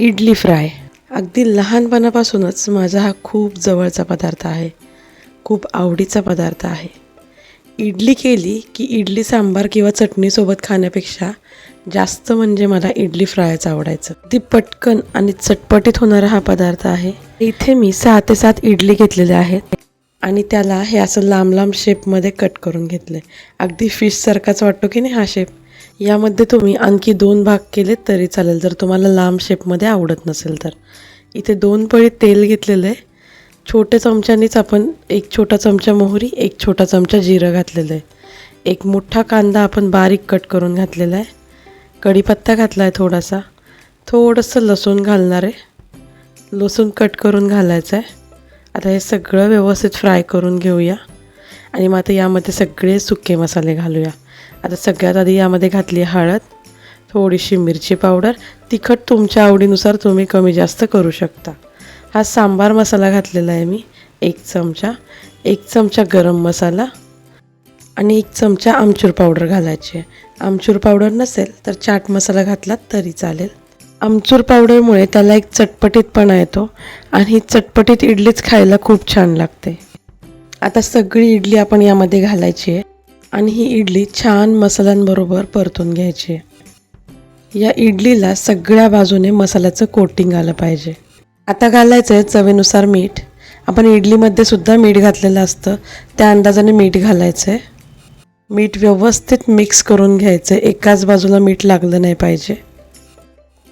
Idli fry. अगदी लहानपणापासूनच माझा हा खूप जवळचा पदार्थ आहे. खूप आवडीचा पदार्थ आहे. इडली केली की इडली सांबार किंवा चटणीसोबत खाण्यापेक्षा जास्त म्हणजे मला इडली फ्रायच आवडायचं. ती पटकन आणि चटपटीत होणारा हा पदार्थ आहे. इथे मी सहा ते सात इडली घेतलेल्या आहेत आणि त्याला हे असं लांब लांब शेपमध्ये कट करून घेतले अगदी फिशसारखाच वाटतो की नाही हा शेप यामध्ये तुम्ही आणखी दोन भाग केलेत तरी चालेल. जर तुम्हाला लांब शेपमध्ये आवडत नसेल तर. इथे दोन पळी तेल घेतलेलं आहे. छोट्या चमच्यानीच आपण एक छोटा चमचा मोहरी एक छोटा चमचा जिरं घातलेलं आहे. एक मोठा कांदा आपण बारीक कट करून घातलेला आहे. कढीपत्ता घातला आहे थोडासा. थोडंसं लसूण घालणार आहे. लसूण कट करून घालायचं आहे. आता हे सगळं व्यवस्थित फ्राय करून घेऊया. आणि मग आता यामध्ये सगळे सुके मसाले घालूया. आता सगळ्यात आधी यामध्ये घातली हळद थोडीशी मिरची पावडर तिखट तुमच्या आवडीनुसार तुम्ही कमी जास्त करू शकता. हा सांबार मसाला घातलेला आहे मी एक चमचा एक चमचा गरम मसाला आणि एक चमचा आमचूर पावडर घालायची आहे. आमचूर पावडर नसेल तर चाट मसाला घातला तरी चालेल. आमचूर पावडरमुळे त्याला एक चटपटीतपणा येतो आणि ही चटपटीत इडलीच खायला खूप छान लागते. आता सगळी इडली आपण यामध्ये घालायची आहे. आणि ही इडली छान मसाल्यांबरोबर परतून घ्यायची आहे. या इडलीला सगळ्या बाजूने मसाल्याचं कोटिंग आलं पाहिजे. आता घालायचं आहे चवीनुसार मीठ. आपण इडलीमध्ये सुद्धा मीठ घातलेलं असतं. त्या अंदाजाने मीठ घालायचं आहे मीठ व्यवस्थित मिक्स करून घ्यायचं आहे एकाच बाजूला मीठ लागलं नाही पाहिजे.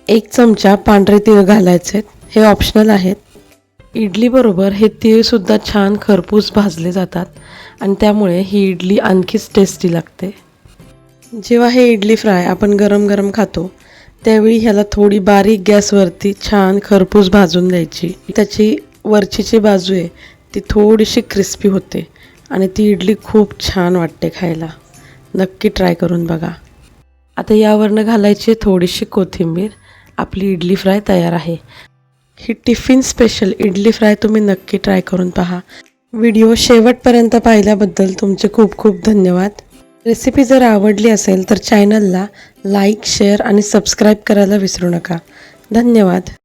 एक चमचा पांढरे तीळ घालायचे हे ऑप्शनल आहेत. इडलीबरोबर हे तीळसुद्धा छान खरपूस भाजले जातात आणि त्यामुळे ही इडली आणखीच टेस्टी लागते. जेव्हा हे इडली फ्राय आपण गरम गरम खातो त्यावेळी ह्याला थोडी बारीक गॅसवरती छान खरपूस भाजून द्यायची त्याची वरची जी बाजू आहे ती थोडीशी क्रिस्पी होते आणि ती इडली खूप छान वाटते खायला. नक्की ट्राय करून बघा. आता यावरनं घालायची थोडीशी कोथिंबीर. आपली इडली फ्राय तयार आहे. ही टिफिन स्पेशल इडली फ्राय तुम्ही नक्की ट्राय करून पहा. व्हिडिओ शेवटपर्यंत पाहिल्याबद्दल तुमचे खूप खूप धन्यवाद. रेसिपी जर आवडली असेल तर चॅनलला लाईक शेअर आणि सबस्क्राईब करायला विसरू नका. धन्यवाद.